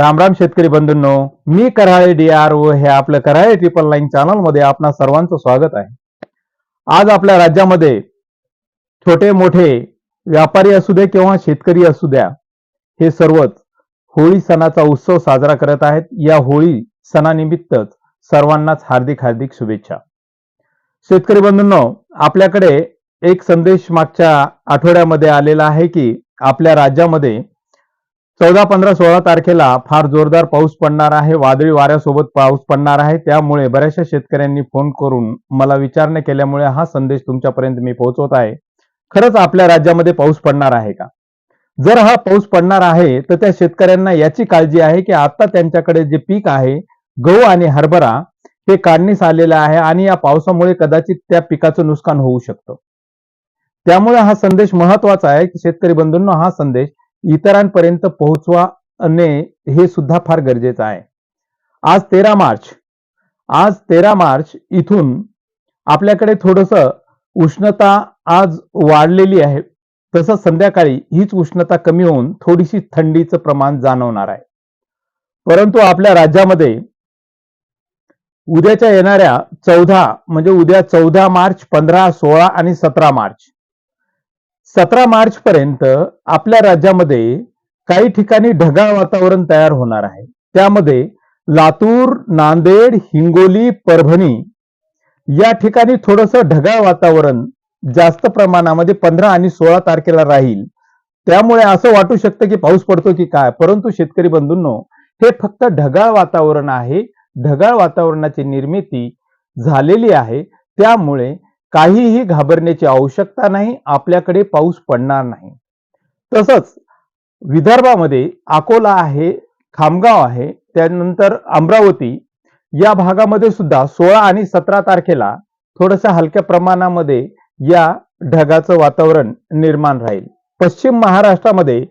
राम राम शेतकरी बंधूंनो मी Karale D R O हे आपलं कराळे ट्रिपल लाईन चॅनलमध्ये आपणा सर्वांचं स्वागत आहे. आज आपल्या राज्यामध्ये छोटे मोठे व्यापारी असू दे किंवा शेतकरी असू द्या हे सर्वच होळी सणाचा उत्सव साजरा करत आहेत. या होळी सणानिमित्तच सर्वांनाच हार्दिक हार्दिक शुभेच्छा. शेतकरी बंधूंनो आपल्याकडे एक संदेश मागच्या आठवड्यामध्ये आलेला आहे की आपल्या राज्यामध्ये चौदा पंधरा सोळा तारखेला फार जोरदार पाऊस पडणार आहे. वादळी वाऱ्यासोबत पाऊस पडणार आहे. त्यामुळे बऱ्याचशा शेतकऱ्यांनी फोन करून मला विचारणा केल्यामुळे हा संदेश तुमच्यापर्यंत मी पोहोचवत आहे. खरंच आपल्या राज्यामध्ये पाऊस पडणार आहे का? जर हा पाऊस पडणार आहे तर त्या शेतकऱ्यांना याची काळजी आहे की आता त्यांच्याकडे जे पीक आहे गहू आणि हरभरा हे काढणीस आलेलं आहे आणि या पावसामुळे कदाचित त्या पिकाचं नुकसान होऊ शकतं. त्यामुळे हा संदेश महत्त्वाचा आहे. की शेतकरी बंधूंना हा संदेश इतरांपर्यंत पोहोचवाने हे सुद्धा फार गरजेचं आहे. आज तेरा मार्च. आज तेरा मार्च इथून आपल्याकडे थोडस उष्णता आज वाढलेली आहे. तसं संध्याकाळी हीच उष्णता कमी होऊन थोडीशी थंडीचं प्रमाण जाणवणार आहे. परंतु आपल्या राज्यामध्ये उद्याच्या येणाऱ्या चौदा म्हणजे उद्या चौदा मार्च पंधरा सोळा आणि सतरा मार्च सतरा मार्च पर्यंत आपल्या राज्यामध्ये काही ठिकाणी ढगाळ वातावरण तयार होणार आहे. त्यामध्ये लातूर नांदेड हिंगोली परभणी या ठिकाणी थोडस ढगाळ वातावरण जास्त प्रमाणामध्ये पंधरा आणि सोळा तारखेला राहील. त्यामुळे असं वाटू शकतं की पाऊस पडतो की काय? परंतु शेतकरी बंधूंनो हे फक्त ढगाळ वातावरण आहे. ढगाळ वातावरणाची निर्मिती झालेली आहे. त्यामुळे काहीही घाबरण्याची आवश्यकता नाही आपल्याकडे पाऊस पडणार नाही. तसंच विदर्भामध्ये अकोला आहे खामगाव आहे त्यानंतर अमरावती या भागामध्ये सुद्धा सोळा आणि सतरा तारखेला थोडंसं हलक्या प्रमाणामध्ये या ढगाचं वातावरण निर्माण राहील. पश्चिम महाराष्ट्रामध्ये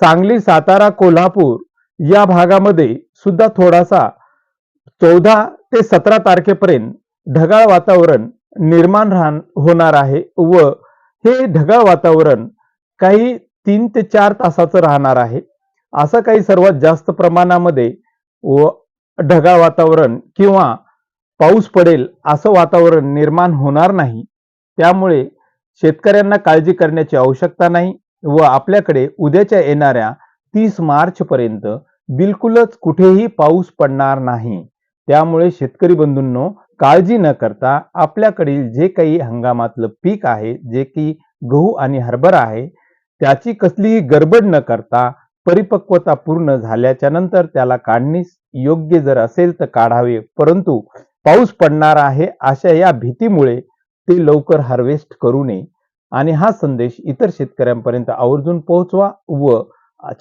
सांगली सातारा कोल्हापूर या भागामध्ये सुद्धा थोडासा चौदा ते सतरा तारखेपर्यंत ढगाळ वातावरण निर्माण राहण होणार आहे व हे ढगाळ वातावरण काही तीन ते चार तासाचं राहणार आहे. असं काही सर्वात जास्त प्रमाणामध्ये व ढगाळ वातावरण किंवा पाऊस पडेल असं वातावरण निर्माण होणार नाही. त्यामुळे शेतकऱ्यांना काळजी करण्याची आवश्यकता नाही व आपल्याकडे उद्याच्या येणाऱ्या तीस मार्च पर्यंत बिलकुलच कुठेही पाऊस पडणार नाही. त्यामुळे शेतकरी बंधूंनो काळजी न करता आपल्याकडील जे काही हंगामातलं पीक आहे जे की गहू आणि हरभरा आहे त्याची कसलीही गडबड न करता परिपक्वता पूर्ण झाल्याच्यानंतर त्याला काढणीस योग्य जर असेल तर काढावे. परंतु पाऊस पडणार आहे अशा या भीतीमुळे ते लवकर हार्वेस्ट करू नये. आणि हा संदेश इतर शेतकऱ्यांपर्यंत आवर्जून पोहोचवा व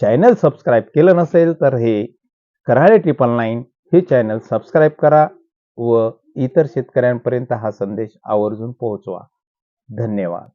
चॅनल सबस्क्राईब केलं नसेल तर हे कराळे ट्रिपल नाईन हे चॅनल सबस्क्राईब करा व इतर शेतकऱ्यांपर्यंत हा संदेश आवर्जून पोहोचवा. धन्यवाद.